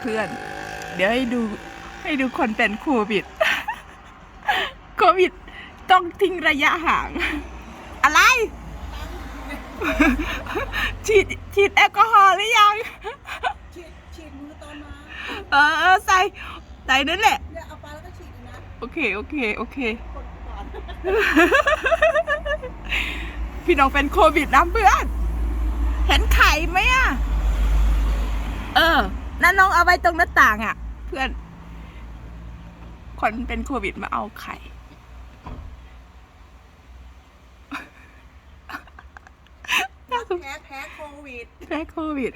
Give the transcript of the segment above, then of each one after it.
เพื่อนๆ เดี๋ยวให้ดูให้ดูคนเป็นโควิด โควิดต้องทิ้งระยะห่าง อะไร ฉีดฉีดแอลกอฮอล์หรือยัง ฉีดฉีดมือตอนมาเออเออใส่ใส่นั่นแหละ เนี่ยเอาไปแล้วก็ฉีดอีกนะโอเค โอเค โอเคคนก่อนพี่น้องเป็นโควิดนะเพื่อน เห็นไข่ไหมอะเออ นั่นน้องเอาไว้ตรงหน้าต่างอะ เพื่อนคนเป็นโควิดมาเอาไข่น่าสงแพ้แพ้โควิดแพ้โควิด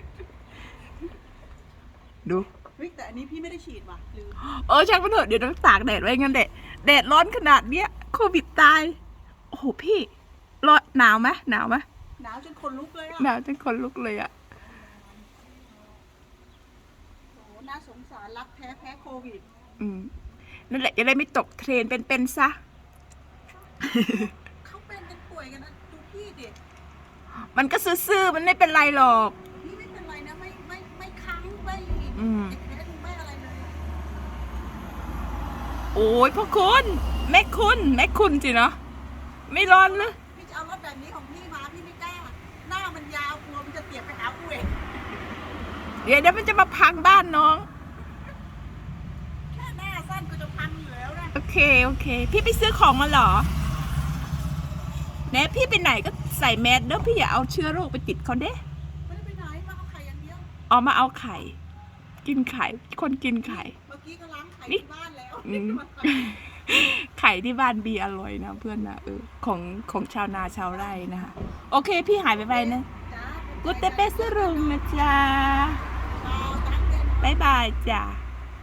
ดูเฮ้ยแต่อันนี้พี่ไม่ได้ฉีดว่ะลืมเออช่างมันเถอะเดี๋ยวต้องตากแดดไว้งั้นแดดแดดร้อนขนาดเนี้ยโควิดตาย โอ้โหพี่ร้อนหนาวไหมหนาวไหมหนาวจนคนลุกเลยอะหนาวจนคนลุกเลยอะ โอ้โห น่าสงสารรักแพ้แพ้โควิด อืมนั่นแหละจะได้ไม่ตกเทรนเป็นเป็นๆซะ เขาเป็นกันป่วยกันนะดูพี่ดิมันก็ซื่อๆมันไม่เป็นไรหรอก พี่ไม่เป็นไรนะไม่ไม่ไม่ค้างไม่อืมไอ้แพ้ดูไม่อะไรเลยโอ้ยพ่อคุณแม่คุณแม่คุณสิเนาะไม่ร้อนเลยพี่จะเอารถแบบนี้ของพี่มาพี่ไม่กล้าหน้ามันยาวกลัวมันจะเสียบไปหากูเอง เดี๋ยวเดี๋ยวมันจะมาพังบ้านน้อง แค่หน้าสั้นก็จะพังอยู่แล้วนะโอเค โอเค พี่ไปซื้อของมาเหรอแน่พี่ไปไหนก็ใส่แมสเด้อพี่อย่าเอาเชื้อโรคไปติดเขาเด้ไม่ได้ไปไหนมาเอาไข่อย่างเดียว เอามาเอาไข่ กินไข่ คนกินไข่ เมื่อกี้ก็ล้างไข่นี่ที่บ้านแล้วอืมมาไข่ไข่ที่บ้านบีอร่อยนะเพื่อนนะเออของของชาวนาชาวไร่นะคะ โอเค พี่หายไปไปนะ จ้า กุตเตเปสรุงนะจ๊ะ 拜拜，家